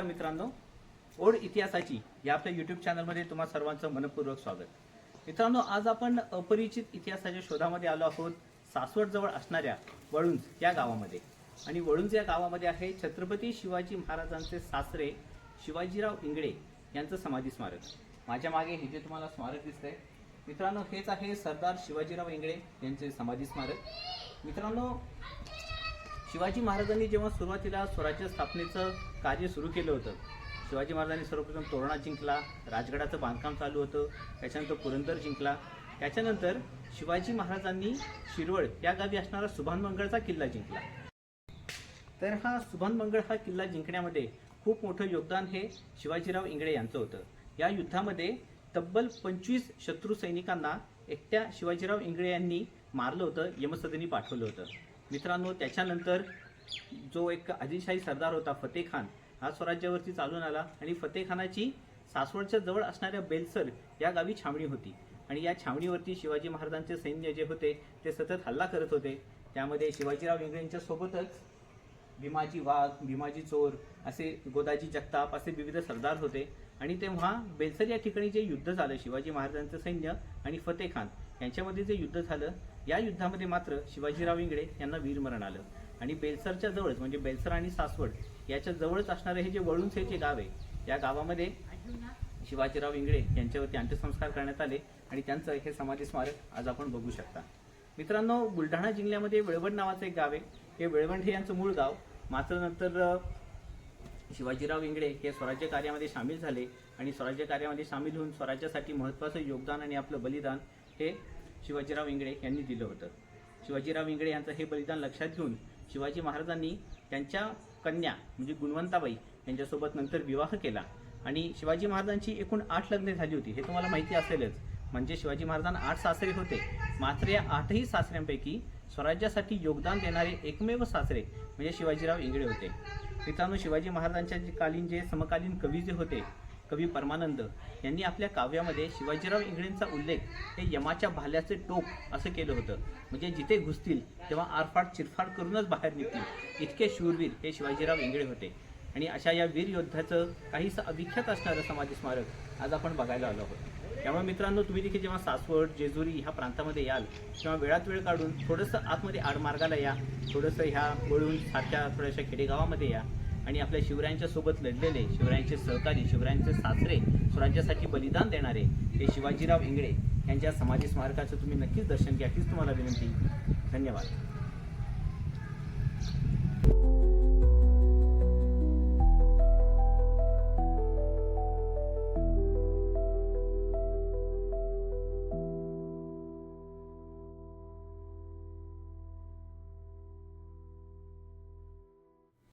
नमस्कार मित्रांनो. ओढ इतिहासाची या आपल्या युट्यूब चॅनलमध्ये तुम्हा सर्वांचं मनपूर्वक स्वागत. मित्रांनो आज आपण अपरिचित इतिहासाच्या शोधामध्ये आलो आहोत. सासवड जवळ असणाऱ्या वळुंज या गावामध्ये. आणि वळुंज या गावामध्ये आहे छत्रपती शिवाजी महाराजांचे सासरे शिवाजीराव इंगळे यांचं समाधी स्मारक. माझ्या मागे हे जे तुम्हाला स्मारक दिसतंय मित्रांनो हेच आहे सरदार शिवाजीराव इंगळे यांचे समाधी स्मारक. मित्रांनो शिवाजी महाराजांनी जेव्हा सुरुवातीला स्वराज्य स्थापनेचं कार्य सुरू केलं होतं शिवाजी महाराजांनी सर्वप्रथम तोरणा जिंकला राजगडाचं बांधकाम चालू होतं त्याच्यानंतर पुरंदर जिंकला. त्याच्यानंतर शिवाजी महाराजांनी शिरवळ या गावी असणारा सुभानमंगळचा किल्ला जिंकला. तर हा सुभानमंगळ हा किल्ला जिंकण्यामध्ये खूप मोठं योगदान हे शिवाजीराव इंगळे यांचं होतं. या युद्धामध्ये तब्बल पंचवीस शत्रू सैनिकांना एकट्या शिवाजीराव इंगळे यांनी मारलं होतं यमसदनी पाठवलं होतं. मित्रांनो त्याच्यानंतर जो एक आदिलशाही सरदार होता फतेह खान हा स्वराज्यावरती चालून आला आणि फतेह खानाची सासवडच्या जवळ असणाऱ्या बेलसर या गावी छावणी होती. आणि या छावणीवरती शिवाजी महाराजांचे सैन्य जे होते ते सतत हल्ला करत होते. त्यामध्ये शिवाजीराव इंगळेंच्या सोबतच भीमाजी वाघ भीमाजी चोर असे गोदाजी जगताप असे विविध सरदार होते. आणि तेव्हा बेलसर या ठिकाणी जे युद्ध झालं शिवाजी महाराजांचं सैन्य आणि फतेह खान यांच्यामध्ये जे युद्ध झालं या युद्धामध्ये मात्र शिवाजीराव इंगळे यांना वीरमरण आलं. आणि बेलसरच्या जवळच म्हणजे बेलसर आणि सासवड याच्या जवळच असणारे हे जे वळूंस हे जे गाव आहे या गावामध्ये शिवाजीराव इंगळे यांच्यावरती अंत्यसंस्कार करण्यात आले आणि त्यांचं हे समाधी स्मारक आज आपण बघू शकता. मित्रांनो बुलढाणा जिल्ह्यामध्ये वेळवंड नावाचं एक गाव आहे. हे वेळवंड हे यांचं मूळ गाव. मात्र नंतर शिवाजीराव इंगळे हे स्वराज्य कार्यामध्ये सामील झाले आणि स्वराज्य कार्यामध्ये सामील होऊन स्वराज्यासाठी महत्त्वाचं योगदान आणि आपलं बलिदान हे शिवाजीराव इंगळे यांनी दिलं होतं. शिवाजीराव इंगळे यांचं हे बलिदान लक्षात घेऊन शिवाजी महाराजांनी त्यांच्या कन्या म्हणजे गुणवंताबाई यांच्यासोबत नंतर विवाह केला आणि शिवाजी महाराजांची एकूण आठ लग्ने झाली होती. हे तुम्हाला माहिती असेलच. म्हणजे शिवाजी महाराजांना आठ सासरे होते. मात्र या आठही सासऱ्यांपैकी स्वराज्यासाठी योगदान देणारे एकमेव सासरे म्हणजे शिवाजीराव इंगळे होते. मित्रांनो शिवाजी महाराजांच्या जे कालीन जे समकालीन कवी जे होते कवी परमानंद यांनी आपल्या काव्यामध्ये शिवाजीराव इंगळेंचा उल्लेख हे यमाच्या भाल्याचे टोक असं केलं होतं. म्हणजे जिथे घुसतील तेव्हा आरफाट चिरफाड करूनच बाहेर निघतील. इतके शूरवीर हे शिवाजीराव इंगळे होते. आणि अशा या वीर योद्ध्याचं काहीसं अविख्यात असणारं समाधी स्मारक आज आपण बघायला आलो आहोत. त्यामुळे मित्रांनो तुम्ही देखील जेव्हा सासवड जेजुरी ह्या प्रांतामध्ये याल किंवा वेळात वेळ काढून थोडंसं आतमध्ये आडमार्गाला या थोडंसं ह्या वळून सारख्या थोड्याशा खेडेगावामध्ये या आणि आपल्या शिवरायांच्या सोबत लढलेले शिवरायांचे सहकारी शिवरायांचे सासरे स्वराज्यासाठी बलिदान देणारे हे शिवाजीराव इंगळे यांच्या समाधी स्मारकाचं तुम्ही नक्कीच दर्शन घ्या हीच तुम्हाला विनंती. धन्यवाद.